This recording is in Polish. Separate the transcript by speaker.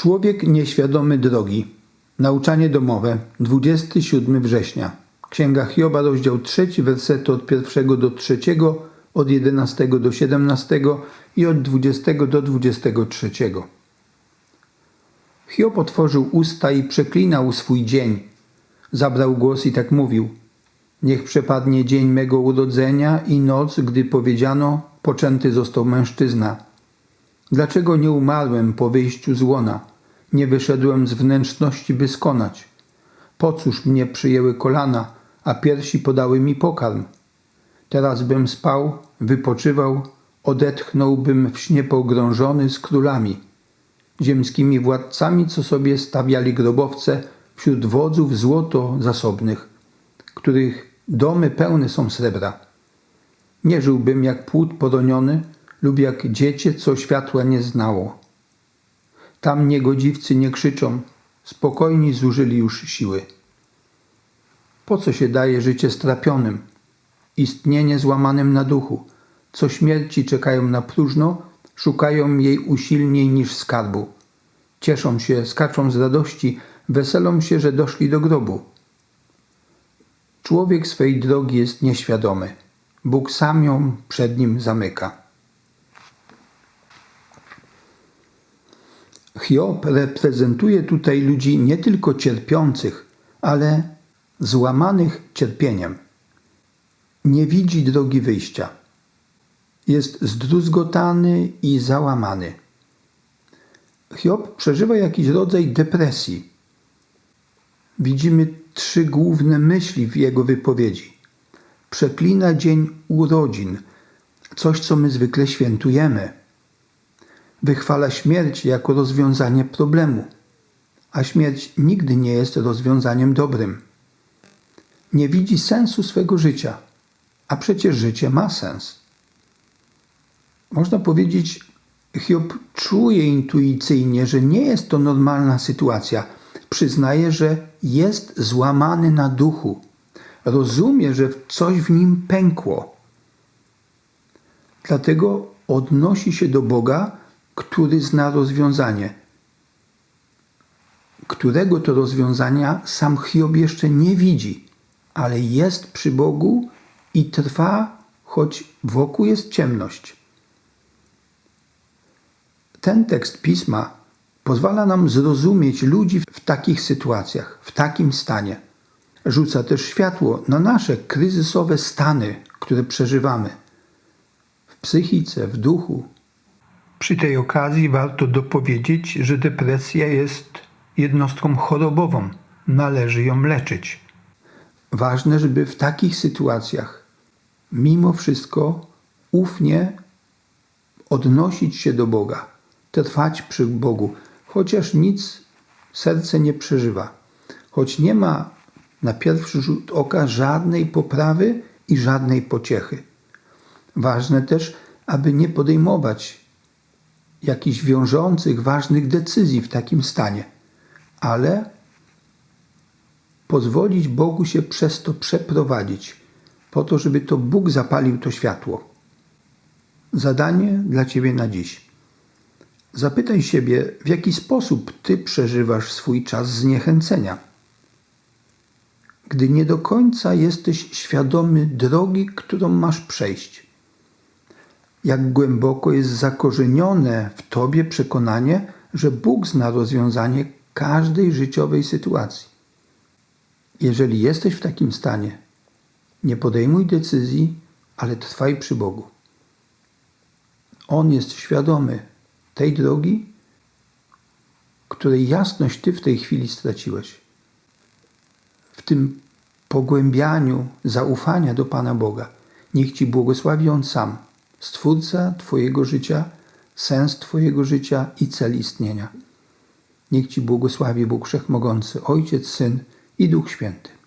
Speaker 1: Człowiek nieświadomy drogi. Nauczanie domowe, 27 września. Księga Hioba, rozdział 3, wersety od 1 do 3, od 11 do 17 i od 20 do 23. Hiob otworzył usta i przeklinał swój dzień. Zabrał głos i tak mówił: Niech przepadnie dzień mego urodzenia i noc, gdy powiedziano: Poczęty został mężczyzna. Dlaczego nie umarłem po wyjściu z łona? Nie wyszedłem z wnętrzności, by skonać. Po cóż mnie przyjęły kolana, a piersi podały mi pokarm? Teraz bym spał, wypoczywał, odetchnąłbym w śnie pogrążony z królami, ziemskimi władcami, co sobie stawiali grobowce wśród wodzów złoto zasobnych, których domy pełne są srebra. Nie żyłbym jak płód poroniony lub jak dziecię, co światła nie znało. Tam niegodziwcy nie krzyczą, spokojni zużyli już siły. Po co się daje życie strapionym, istnienie złamanym na duchu, co śmierci czekają na próżno, szukają jej usilniej niż skarbu. Cieszą się, skaczą z radości, weselą się, że doszli do grobu. Człowiek swej drogi jest nieświadomy. Bóg sam ją przed nim zamyka. Hiob reprezentuje tutaj ludzi nie tylko cierpiących, ale złamanych cierpieniem. Nie widzi drogi wyjścia. Jest zdruzgotany i załamany. Hiob przeżywa jakiś rodzaj depresji. Widzimy trzy główne myśli w jego wypowiedzi. Przeklina dzień urodzin, coś co my zwykle świętujemy. Wychwala śmierć jako rozwiązanie problemu, a śmierć nigdy nie jest rozwiązaniem dobrym. Nie widzi sensu swego życia, a przecież życie ma sens. Można powiedzieć, Hiob czuje intuicyjnie, że nie jest to normalna sytuacja. Przyznaje, że jest złamany na duchu. Rozumie, że coś w nim pękło. Dlatego odnosi się do Boga, który zna rozwiązanie. Którego to rozwiązania sam Hiob jeszcze nie widzi, ale jest przy Bogu i trwa, choć wokół jest ciemność. Ten tekst pisma pozwala nam zrozumieć ludzi w takich sytuacjach, w takim stanie. Rzuca też światło na nasze kryzysowe stany, które przeżywamy w psychice, w duchu. Przy tej okazji warto dopowiedzieć, że depresja jest jednostką chorobową, należy ją leczyć. Ważne, żeby w takich sytuacjach mimo wszystko ufnie odnosić się do Boga, trwać przy Bogu, chociaż nic serce nie przeżywa, choć nie ma na pierwszy rzut oka żadnej poprawy i żadnej pociechy. Ważne też, aby nie podejmować jakichś wiążących, ważnych decyzji w takim stanie, ale pozwolić Bogu się przez to przeprowadzić, po to, żeby to Bóg zapalił to światło. Zadanie dla Ciebie na dziś. Zapytaj siebie, w jaki sposób Ty przeżywasz swój czas zniechęcenia. Gdy nie do końca jesteś świadomy drogi, którą masz przejść. Jak głęboko jest zakorzenione w Tobie przekonanie, że Bóg zna rozwiązanie każdej życiowej sytuacji. Jeżeli jesteś w takim stanie, nie podejmuj decyzji, ale trwaj przy Bogu. On jest świadomy tej drogi, której jasność Ty w tej chwili straciłeś. W tym pogłębianiu zaufania do Pana Boga niech Ci błogosławi On sam, Stwórca Twojego życia, sens Twojego życia i cel istnienia. Niech Ci błogosławi Bóg Wszechmogący, Ojciec, Syn i Duch Święty.